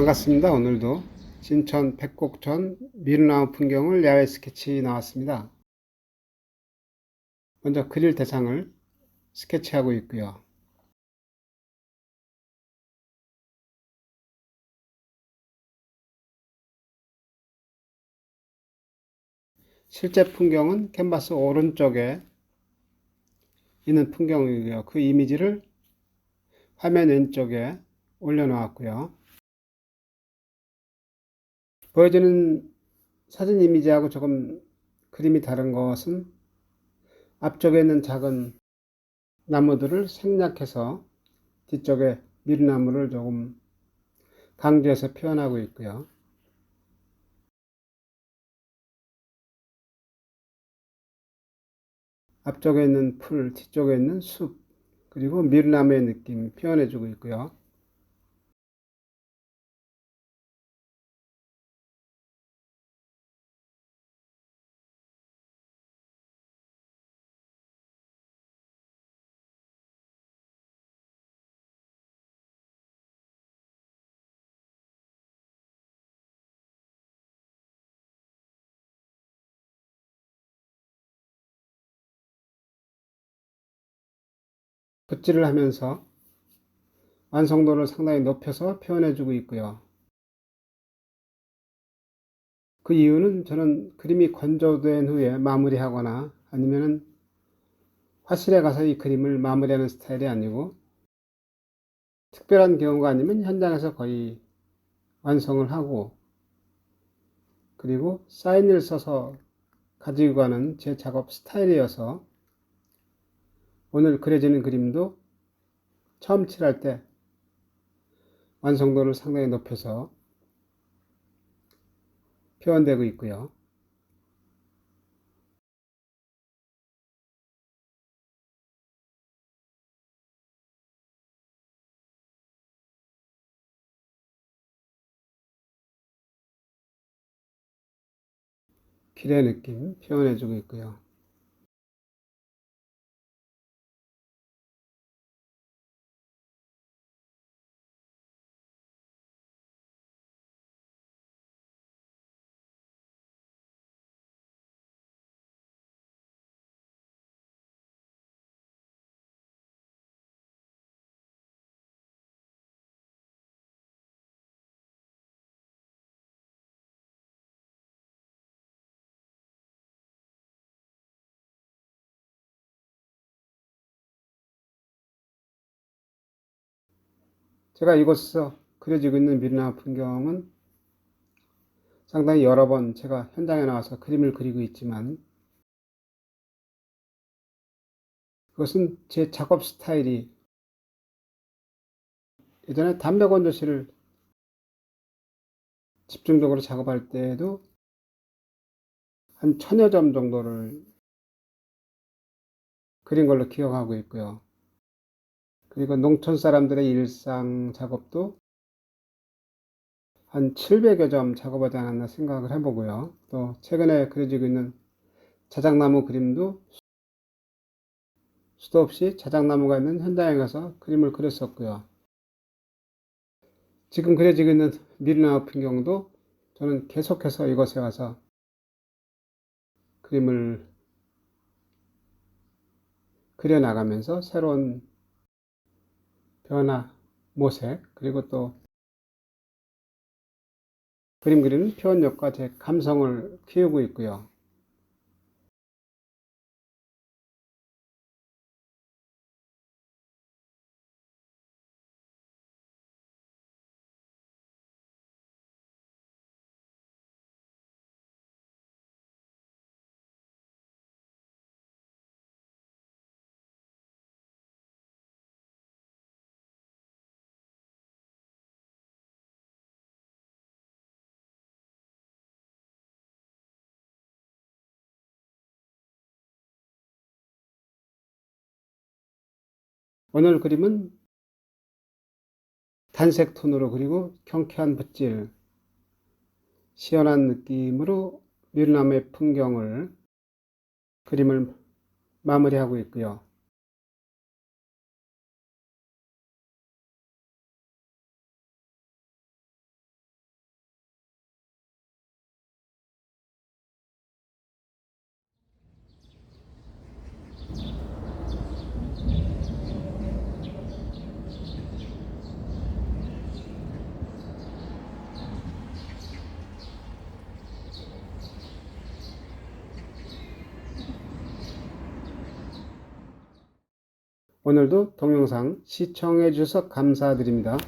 반갑습니다. 오늘도 진천 백곡천 미루나무 풍경을 야외 스케치 나왔습니다. 먼저 그릴 대상을 스케치하고 있고요. 실제 풍경은 캔버스 오른쪽에 있는 풍경이고요. 그 이미지를 화면 왼쪽에 올려놓았고요. 보여지는 사진 이미지하고 조금 그림이 다른 것은 앞쪽에 있는 작은 나무들을 생략해서 뒤쪽에 밀나무를 조금 강조해서 표현하고 있고요. 앞쪽에 있는 풀, 뒤쪽에 있는 숲, 그리고 밀나무의 느낌 표현해주고 있고요. 붓질을 하면서 완성도를 상당히 높여서 표현해주고 있고요. 그 이유는 저는 그림이 건조된 후에 마무리하거나 아니면은 화실에 가서 이 그림을 마무리하는 스타일이 아니고 특별한 경우가 아니면 현장에서 거의 완성을 하고 그리고 사인을 써서 가지고 가는 제 작업 스타일이어서 오늘 그려지는 그림도 처음 칠할 때 완성도를 상당히 높여서 표현되고 있고요. 길의 느낌 표현해주고 있고요. 제가 이곳에서 그려지고 있는 미르나 풍경은 상당히 여러 번 제가 현장에 나와서 그림을 그리고 있지만 그것은 제 작업 스타일이 예전에 담배 건조실을 집중적으로 작업할 때에도 한 천여 점 정도를 그린 걸로 기억하고 있고요. 그리고 농촌 사람들의 일상 작업도 한 700여 점 작업하지 않았나 생각을 해보고요. 또 최근에 그려지고 있는 자작나무 그림도 수도 없이 자작나무가 있는 현장에 가서 그림을 그렸었고요. 지금 그려지고 있는 미르나무 풍경도 저는 계속해서 이곳에 와서 그림을 그려나가면서 새로운 변화, 모색, 그리고 또 그림 그리는 표현력과 제 감성을 키우고 있고요. 오늘 그림은 단색 톤으로 그리고 경쾌한 붓질, 시원한 느낌으로 밀나무의 풍경을 그림을 마무리하고 있고요. 오늘도 동영상 시청해 주셔서 감사드립니다.